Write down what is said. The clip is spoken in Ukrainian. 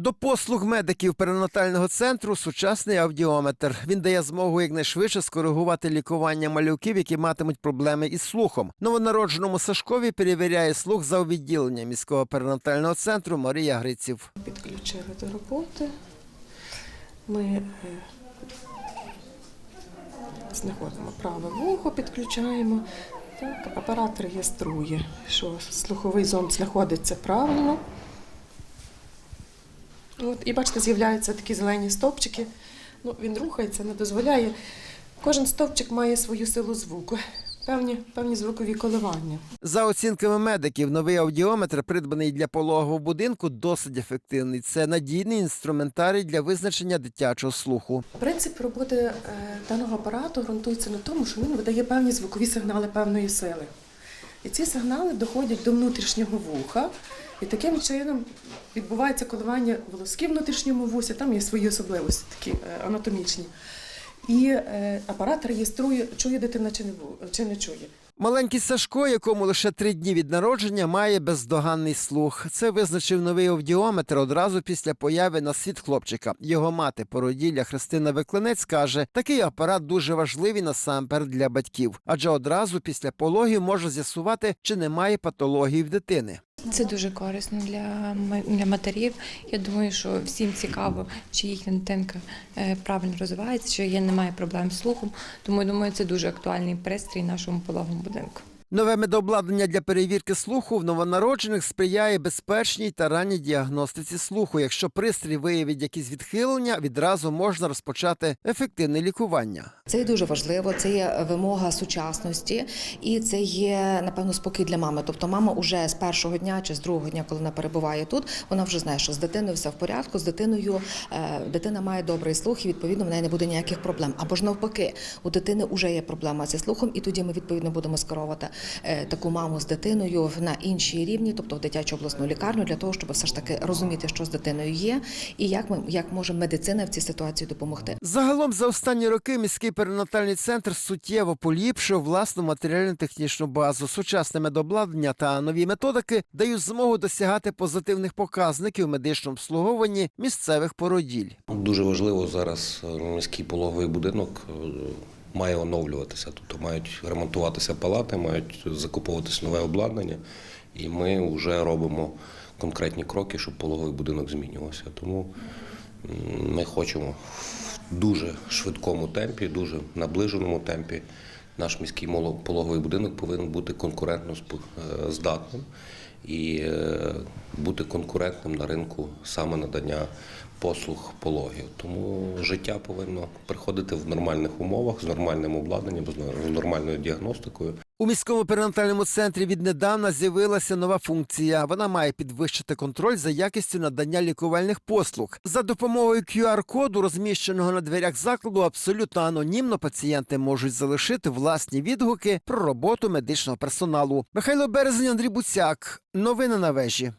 До послуг медиків перинатального центру сучасний аудіометр. Він дає змогу якнайшвидше скоригувати лікування малюків, які матимуть проблеми із слухом. Новонародженому Сашкові перевіряє слух за відділення міського перинатального центру Марія Гриців. Підключили до роботи. Ми е, знаходимо праве вухо, підключаємо. Так, апарат реєструє, що слуховий зонд знаходиться правильно. От, і бачите, з'являються такі зелені стовпчики. Ну, він рухається, не дозволяє. Кожен стовпчик має свою силу звуку, певні, певні звукові коливання. За оцінками медиків, новий аудіометр, придбаний для пологового будинку, досить ефективний. Це надійний інструментарій для визначення дитячого слуху. Принцип роботи е, даного апарату ґрунтується на тому, що він видає певні звукові сигнали певної сили. І ці сигнали доходять до внутрішнього вуха, і таким чином відбувається коливання волосків внутрішньому вусі, там є свої особливості такі е, анатомічні. І е, апарат реєструє, чує дитина чи не, чує. Маленький Сашко, якому лише три дні від народження, має бездоганний слух. Це визначив новий аудіометр одразу після появи на світ хлопчика. Його мати породілля Христина Виклинець каже, такий апарат дуже важливий насамперед для батьків, адже одразу після пологів можна з'ясувати, чи немає патології в дитини. Це дуже корисно для, для матерів. Я думаю, що всім цікаво, чи їхня дитинка е, правильно розвивається, чи є немає проблем з слухом. Тому я думаю, це дуже актуальний пристрій нашому пологовому будинку. Нове медообладнання для перевірки слуху в новонароджених сприяє безпечній та ранній діагностиці слуху. Якщо пристрій виявить якісь відхилення, відразу можна розпочати ефективне лікування. Це дуже важливо, це є вимога сучасності, і це є напевно спокій для мами. Тобто, мама вже з першого дня чи з другого дня, коли вона перебуває тут, вона вже знає, що з дитиною все в порядку. З дитиною е, дитина має добрий слух, і відповідно в неї не буде ніяких проблем. Або ж навпаки, у дитини вже є проблема зі слухом, і тоді ми відповідно будемо скеровувати таку маму з дитиною на інші рівні, тобто в дитячу обласну лікарню, для того, щоб все ж таки розуміти, що з дитиною є, і як ми як може медицина в цій ситуації допомогти. Загалом за останні роки міський перинатальний центр суттєво поліпшив власну матеріально-технічну базу. Сучасне медобладнання та нові методики дають змогу досягати позитивних показників у медичному обслуговуванні місцевих породіль. Дуже важливо зараз е, міський пологовий будинок е, має оновлюватися, тобто мають ремонтуватися палати, мають закуповуватися нове обладнання, і ми вже робимо конкретні кроки, щоб пологовий будинок змінювався. Тому ми хочемо в дуже швидкому темпі, дуже наближеному темпі. Наш міський пологовий будинок повинен бути конкурентно е, здатним і е, бути конкурентним на ринку саме надання послуг пологів. Тому життя повинно приходити в нормальних умовах з нормальним обладнанням, з нормальною діагностикою. У міському перинатальному центрі віднедавна з'явилася нова функція. Вона має підвищити контроль за якістю надання лікувальних послуг. За допомогою QR-коду, розміщеного на дверях закладу, абсолютно анонімно пацієнти можуть залишити власні відгуки про роботу медичного персоналу. Михайло Березень, Андрій Буцяк. Новини на вежі.